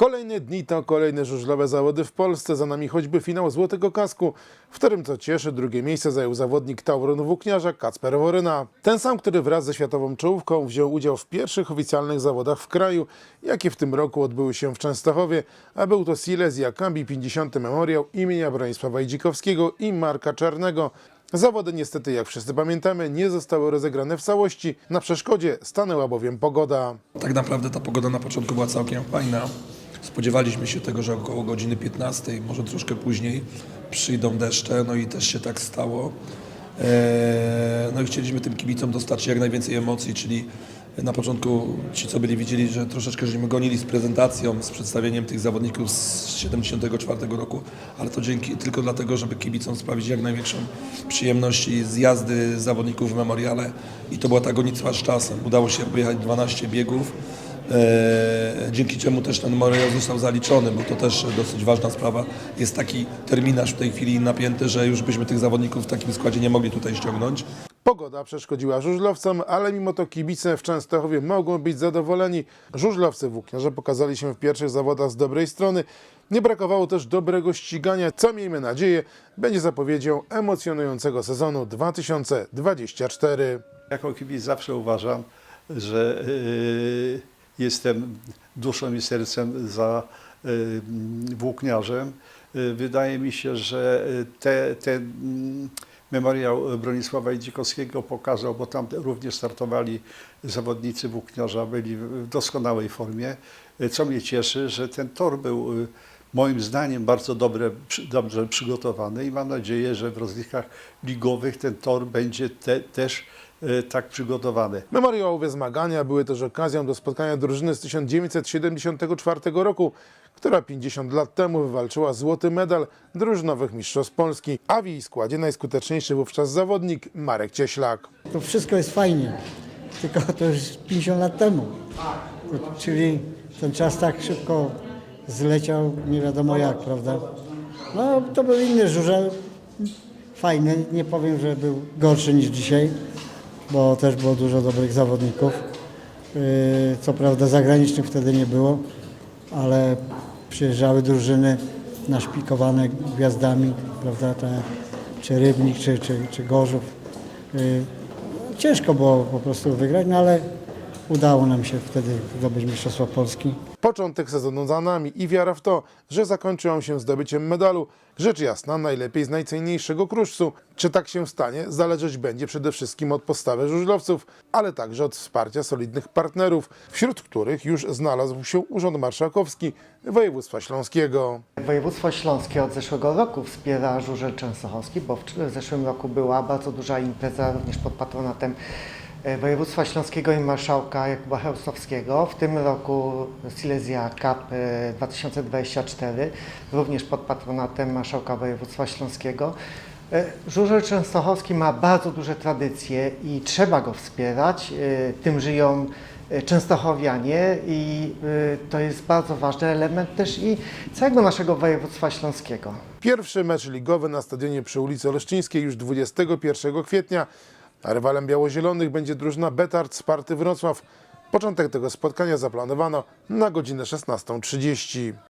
Kolejne dni to kolejne żużlowe zawody w Polsce. Za nami choćby finał Złotego Kasku, w którym co cieszy drugie miejsce zajął zawodnik Tauron Włókniarza Kacper Woryna. Ten sam, który wraz ze światową czołówką wziął udział w pierwszych oficjalnych zawodach w kraju, jakie w tym roku odbyły się w Częstochowie, a był to Silesia Kambi 50. Memoriał imienia Bronisława Idzikowskiego i Marka Czarnego. Zawody niestety, jak wszyscy pamiętamy, nie zostały rozegrane w całości. Na przeszkodzie stanęła bowiem pogoda. Tak naprawdę ta pogoda na początku była całkiem fajna. Spodziewaliśmy się tego, że około godziny 15, może troszkę później przyjdą deszcze, no i też się tak stało. Eee, No i chcieliśmy tym kibicom dostarczyć jak najwięcej emocji, czyli na początku ci, co byli, widzieli, że troszeczkę żeśmy gonili z prezentacją, z przedstawieniem tych zawodników z 74 roku, ale to dzięki tylko dlatego, żeby kibicom sprawić jak największą przyjemność i z jazdy zawodników w memoriale i to była ta gonitwa z czasem. Udało się pojechać 12 biegów, e, dzięki czemu też ten memoriał został zaliczony, bo to też dosyć ważna sprawa. Jest taki terminarz w tej chwili napięty, że już byśmy tych zawodników w takim składzie nie mogli tutaj ściągnąć. Pogoda przeszkodziła żużlowcom, ale mimo to kibice w Częstochowie mogą być zadowoleni. Żużlowcy włókniarze pokazali się w pierwszych zawodach z dobrej strony. Nie brakowało też dobrego ścigania, co miejmy nadzieję będzie zapowiedzią emocjonującego sezonu 2024. Jako kibic zawsze uważam, że y, jestem duszą i sercem za y, włókniarzem. Y, Wydaje mi się, że te, ten mm, memoriał Bronisława Idzikowskiego pokazał, bo tam również startowali zawodnicy włókniarza, byli w doskonałej formie. Y, Co mnie cieszy, że ten tor był y, moim zdaniem bardzo dobre, dobrze przygotowany i mam nadzieję, że w rozgrywkach ligowych ten tor będzie te, też tak przygotowany. Memoriałowe zmagania były też okazją do spotkania drużyny z 1974 roku, która 50 lat temu wywalczyła złoty medal drużynowych mistrzostw Polski, a w jej składzie najskuteczniejszy wówczas zawodnik Marek Cieślak. To wszystko jest fajnie, tylko to już 50 lat temu. Czyli ten czas tak szybko zleciał, nie wiadomo jak, prawda? No to był inny żurzel, fajny, nie powiem, że był gorszy niż dzisiaj, bo też było dużo dobrych zawodników. Yy, Co prawda zagranicznych wtedy nie było, ale przyjeżdżały drużyny naszpikowane gwiazdami, prawda, czy Rybnik, czy, czy, czy Gorzów. Yy, Ciężko było po prostu wygrać, no ale udało nam się wtedy zdobyć Mistrzostwo Polski. Początek sezonu za nami i wiara w to, że zakończy on się zdobyciem medalu. Rzecz jasna, najlepiej z najcenniejszego kruszcu. Czy tak się stanie, zależeć będzie przede wszystkim od postawy żużlowców, ale także od wsparcia solidnych partnerów, wśród których już znalazł się Urząd Marszałkowski Województwa Śląskiego. Województwo Śląskie od zeszłego roku wspiera Żurzel Częstochowski, bo w w zeszłym roku była bardzo duża impreza również pod patronatem Województwa Śląskiego i marszałka Jakuba Chełstowskiego. W tym roku Silesia Cup e, 2024, również pod patronatem marszałka Województwa Śląskiego. E, Żurzel Częstochowski ma bardzo duże tradycje i trzeba go wspierać. E, Tym żyją e, Częstochowianie i e, to jest bardzo ważny element też i całego naszego województwa śląskiego. Pierwszy mecz ligowy na stadionie przy ulicy Oleszczyńskiej już 21 kwietnia, a rywalem biało-zielonych będzie drużyna Betard Sparty Wrocław. Początek tego spotkania zaplanowano na godzinę 16.30.